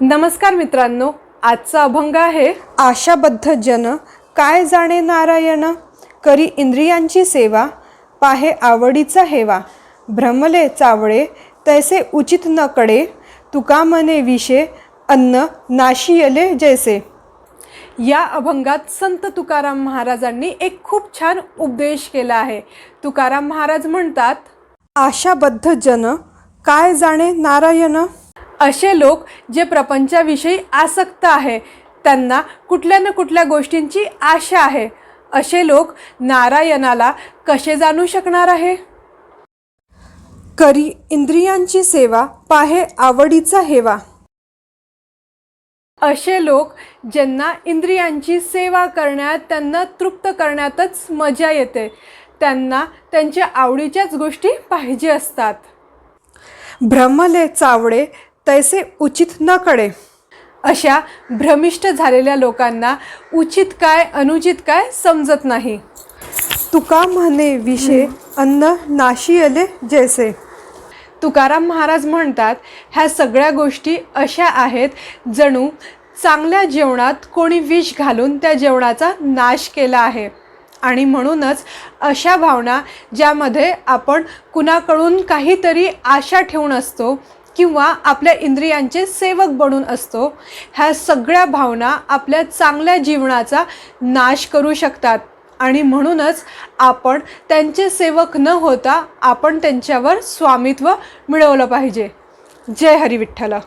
नमस्कार मित्रांनो आजचा अभंग आहे आशाबद्ध जन काय जाणे नारायण? करी इंद्रियांची सेवा पाहे आवडीचा हेवा. भ्रमले चावळे तैसे उचित न कडे तुका मने विषे अन्न नाशियले जैसे. या अभंगात संत तुकाराम महाराजांनी एक खूप छान उपदेश केला आहे. तुकाराम महाराज म्हणतात आशाबद्ध जन काय जाणे नारायण? असे लोक जे प्रपंचाविषयी आसक्त आहे त्यांना कुठल्या ना कुठल्या गोष्टींची आशा आहे. असे लोक नारायणाला कसे जाणू शकणार आहे? करी इंद्रियांची सेवा पाहे आवडीचा हेवा. असे लोक ज्यांना इंद्रियांची सेवा करण्यात त्यांना तृप्त करण्यातच मजा येते. त्यांना त्यांच्या आवडीच्याच गोष्टी पाहिजे असतात. भ्रमले चावडे तैसे उचित न कळे. अशा भ्रमिष्ट झालेल्या लोकांना उचित काय अनुचित काय समजत नाही. तुका म्हणे विषे अन्न नाशियले जैसे. तुकाराम महाराज म्हणतात ह्या सगळ्या गोष्टी अशा आहेत जणू चांगल्या जेवणात कोणी विष घालून त्या जेवणाचा नाश केला आहे. आणि म्हणूनच अशा भावना ज्यामध्ये आपण कुणाकडून काहीतरी आशा ठेवून असतो किंवा आपल्या इंद्रियांचे सेवक बनून असतो. ह्या सगळ्या भावना आपल्या चांगल्या जीवनाचा नाश करू शकतात. आणि म्हणूनच आपण त्यांचे सेवक न होता आपण त्यांच्यावर स्वामित्व मिळवलं पाहिजे. जय हरी विठ्ठला